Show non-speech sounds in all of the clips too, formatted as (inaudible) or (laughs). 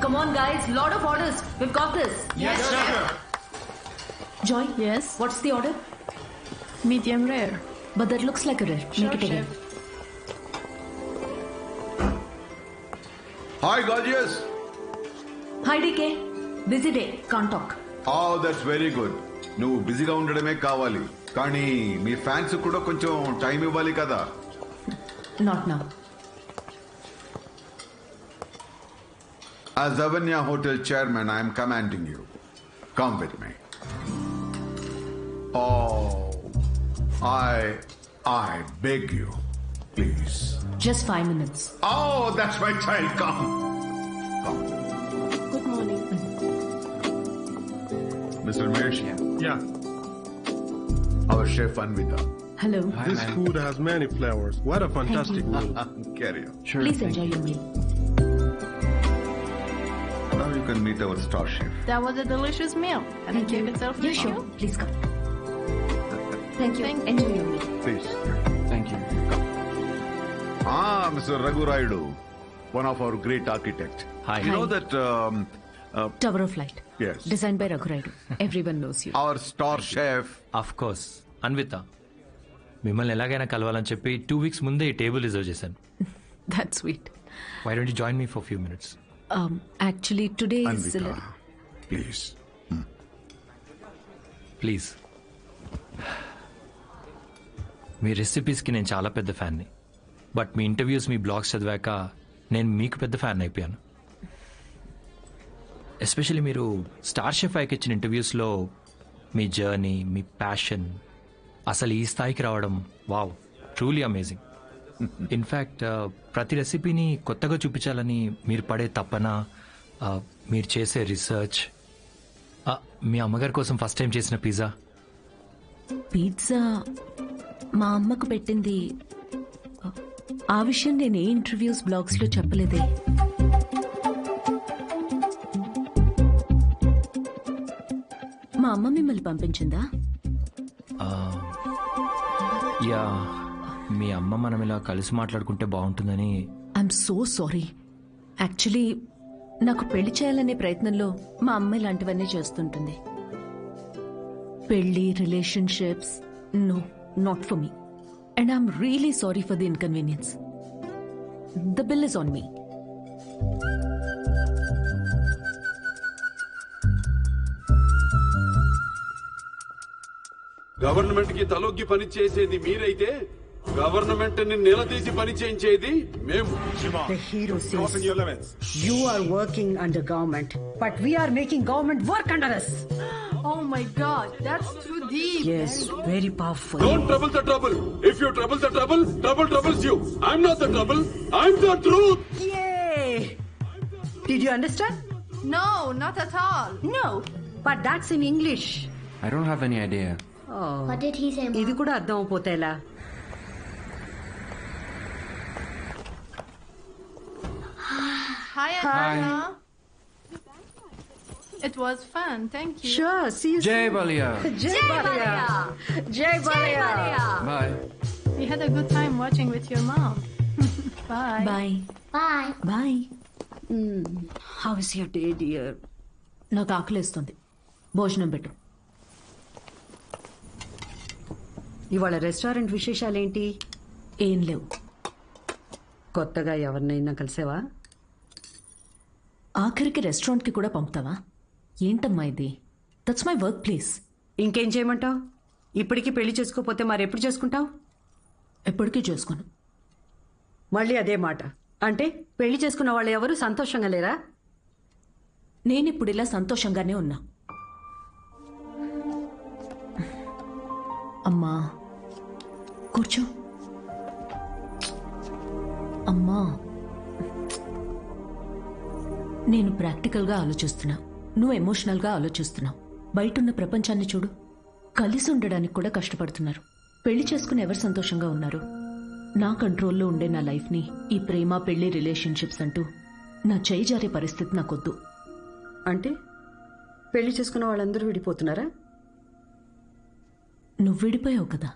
Guys, lot of orders. We've got this. Yes, chef. Joy, Yes, what's the order? medium rare. But that looks like a rare. Sure, Make it again. chef. Hi gorgeous Hi, DK. Busy day. Can't talk. ఆ that's very good నువ్వు బిజీగా ఉండడమే కావాలి కానీ మీ fans కూడా కొంచెం time ఇవ్వాలి కదా Not now. As Avanya Hotel chairman, I am commanding you. Come with me. Oh, I, I beg you, please. Just five minutes. Oh, that's my child. Come, come, Good morning. Mr. Mesh, Yeah. our chef Anvita. Hello. This food has many flavors. What a fantastic meal. (laughs) Carry on. Sure, Please enjoy your meal. Now you can meet our star chef. That was a delicious meal. Can I keep it self Yeah, sure. Please come. Thank you. Thank enjoy your meal. Please. Thank you. Ah, Mr. Raghu Raidu, one of our great architects. Hi. You know that um, uh, Tower of Light. Yes. Designed by Raghuraidu. Everyone knows you. our star chef of course Anvita మిమ్మల్ని ఎలాగైనా కలవాలని చెప్పి two weeks ముందే ఈ table reserve చేశాను That's sweet. Why don't join me for few minutes Um, actually, today is. a Anvita, little- please. Please మీ రెసిపీస్కి నేను చాలా పెద్ద ఫ్యాన్ని. బట్ మీ ఇంటర్వ్యూస్ మీ బ్లాగ్స్ చదివాక నేను మీకు పెద్ద ఫ్యాన్ అయిపోయాను. ఎస్పెషల్లీ మీరు స్టార్ షెఫ్ ఐకి ఇచ్చిన ఇంటర్వ్యూస్లో మీ జర్నీ మీ ప్యాషన్ అసలు ఈ స్థాయికి రావడం వావ్ ట్రూలీ అమేజింగ్ ఇన్ఫ్యాక్ట్ ప్రతి రెసిపీని కొత్తగా చూపించాలని మీరు పడే తపన uh, మీరు చేసే రీసెర్చ్ మీ అమ్మగారి కోసం ఫస్ట్ టైం చేసిన పిజ్జా పిజ్జా మా అమ్మకు పెట్టింది. ఆ విషయం నేను ఏ ఇంటర్వ్యూస్ బ్లాగ్స్లో చెప్పలేదే. మా అమ్మ మిమ్మల్ని పంపించిందా? యా మీ అమ్మ మనం ఇలా కలిసి మాట్లాడుకుంటే బాగుంటుందని. ఐఎమ్ సో సారీ యాక్చువల్లీ నాకు పెళ్ళి చేయాలనే ప్రయత్నంలో మా అమ్మ ఇలాంటివన్నీ చేస్తుంటుంది. పెళ్ళి relationships no not for me and I'm really sorry for the inconvenience the bill is on me గవర్నమెంట్కి తలొగ్గి పని చేసేది మీరైతే? గవర్నమెంట్ని నిలదీసి పని చేయించేది మేము The hero says you are working under government, but we are making government work under us. Oh my god, that's too deep. Yes, very powerful. Don't trouble the trouble if you trouble the trouble trouble troubles you I'm not the trouble I'm the truth Yay! Did you understand? No, not at all. No, but that's in English. I don't have any idea What did he say? ఇది కూడా అర్థం Hi, Anna. It was fun. Thank you. Sure, see you జై soon. Balaya Jai (laughs) Balaya. Jai Balaya. Bye We had a good time watching with your mom. (laughs) Bye. Bye Bye. Bye Hmm. How is your day, dear? నాకు ఆకలేస్తుంది భోజనం పెట్టు ఇవాళ restaurant విశేషాలేంటి ఏం లేవు కొత్తగా ఎవరినైనా కలిసావా ఆఖరికి రెస్టారెంట్కి కూడా పంపుతావా? ఏంటమ్మా ఇది? దట్స్ మై వర్క్ ప్లేస్ ఇంకేం చేయమంటావు? ఇప్పటికీ పెళ్ళి చేసుకోపోతే మరెప్పుడు చేసుకుంటావు? ఎప్పటికీ చేసుకోను. మళ్ళీ అదే మాట. అంటే పెళ్ళి చేసుకున్న వాళ్ళు ఎవరు సంతోషంగా లేరా? నేను ఇప్పుడు ఇలా సంతోషంగానే ఉన్నా. అమ్మా. కూర్చో. అమ్మా. నేను ప్రాక్టికల్గా ఆలోచిస్తున్నా. నువ్వు ఎమోషనల్గా ఆలోచిస్తున్నావు. బయటున్న ప్రపంచాన్ని చూడు. కలిసి ఉండడానికి కూడా కష్టపడుతున్నారు. పెళ్ళి చేసుకుని ఎవరు సంతోషంగా ఉన్నారు? నా కంట్రోల్లో ఉండే నా లైఫ్ని ఈ ప్రేమ పెళ్ళి రిలేషన్షిప్స్ అంటూ నా చేయి జారే పరిస్థితి నాకొద్దు. అంటే పెళ్ళి చేసుకున్న వాళ్ళందరూ విడిపోతున్నారా? నువ్వు విడిపోయావు కదా.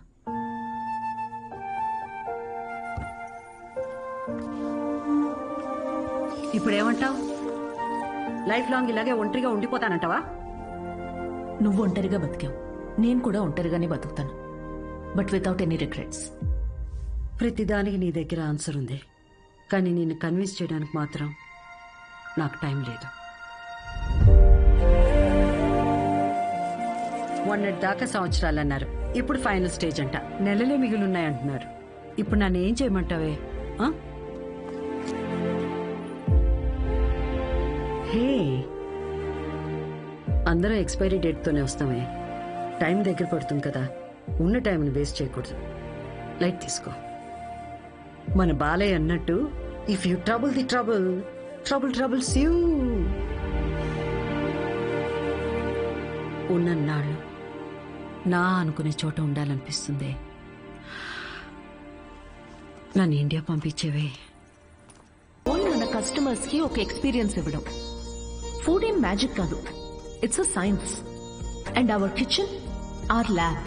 ఇప్పుడు ఏమంటావు లైఫ్ లాంగ్ ఇలాగే ఒంటరిగా ఉండిపోతానంటావా? నువ్వు ఒంటరిగా బతికావు. నేను కూడా ఒంటరిగానే బతుకుతాను. బట్ వితౌట్ ఎనీ రిగ్రెట్స్ ప్రతిదానికి నీ దగ్గర ఆన్సర్ ఉంది. కానీ నిన్ను కన్విన్స్ చేయడానికి మాత్రం నాకు టైం లేదు. మొన్నటి దాకా సంవత్సరాలు అన్నారు ఇప్పుడు ఫైనల్ స్టేజ్ అంట. నెలలే మిగిలిన్నాయంటున్నారు ఇప్పుడు నన్ను ఏం చేయమంటావే? హే. అందరం ఎక్స్పైరీ డేట్తోనే వస్తామే. టైం దగ్గర పడుతుంది కదా. ఉన్న టైంని వేస్ట్ చేయకూడదు. లైట్ తీసుకో. మన బాలయ్య అన్నట్టు if you trouble the trouble trouble troubles you ఉన్నన్నాళ్ళు నా అనుకునే చోట ఉండాలనిపిస్తుంది. నన్ను ఇండియా పంపించేవే. ఓన్లీ మన ఒక ఎక్స్పీరియన్స్ ఇవ్వడం. ఫుడ్ ఏం మ్యాజిక్ కాదు. It's a science and our kitchen are lab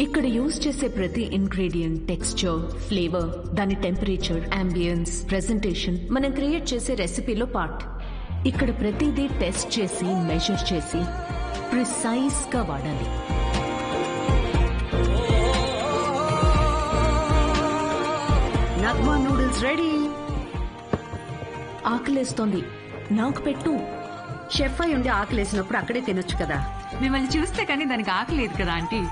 ఇక్కడ యూజ్ చేసే ప్రతి ఇంగ్రీడియంట్ టెక్స్చర్ ఫ్లేవర్ దాని టెంపరేచర్ అంబియన్స్ ప్రెజెంటేషన్ మనం క్రియేట్ చేసే రెసిపీలో పార్ట్ ఇక్కడ ప్రతిదీ టెస్ట్ చేసి మెజర్ చేసి ప్రిసైజ్గా వాడాలి. నగ్మా నూడిల్స్ రెడీ ఆకలేస్తోంది. నాకు పెట్టు. షెఫ్ అయి ఉండి ఆకలేసినప్పుడు అక్కడే తినొచ్చు కదా. మిమ్మల్ని చూస్తే కానీ దానికి ఆకలేదు కదా aunty.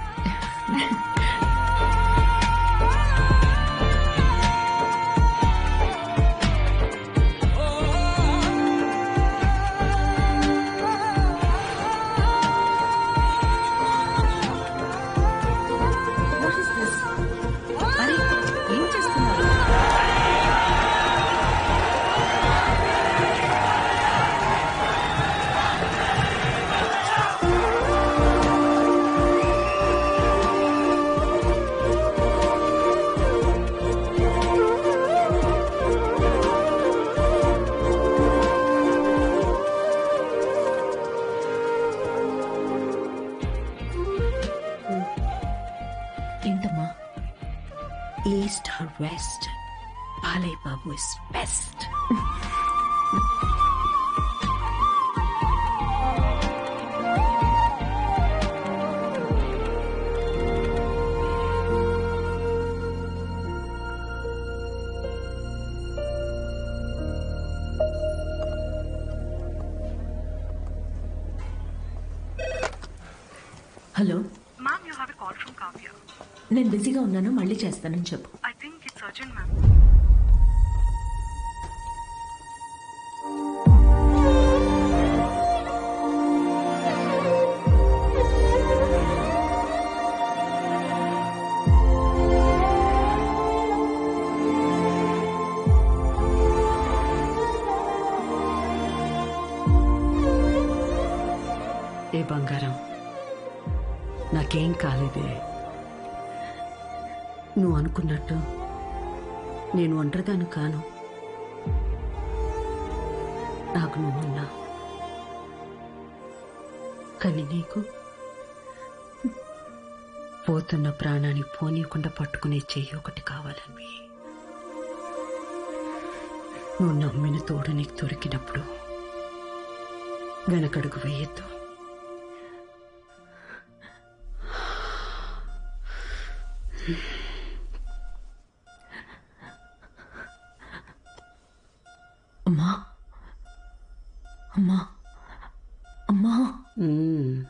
east or west, Bali Babu is best. Hello? Ma'am, you have a call from Kavya. నేను బిజీగా ఉన్నాను మళ్ళీ చేస్తానని చెప్పు. నువ్వు అనుకున్నట్టు నేను ఒంటరిదాను కాను. నాకు నువ్వున్నా కానీ నీకు పోతున్న ప్రాణాన్ని పోనీయకుండా పట్టుకునే చెయ్యి ఒకటి కావాలని నువ్వు నమ్మిన తోడు నీకు దొరికినప్పుడు వెనకడుగు వేయద్దు. Mm-hmm. అమ్మా. అమ్మా. మ్మ్.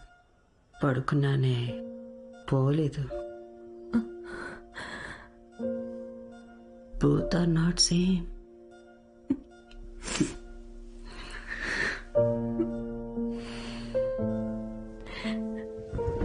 పడుకున్నానే. పోలేదు. Both are not same.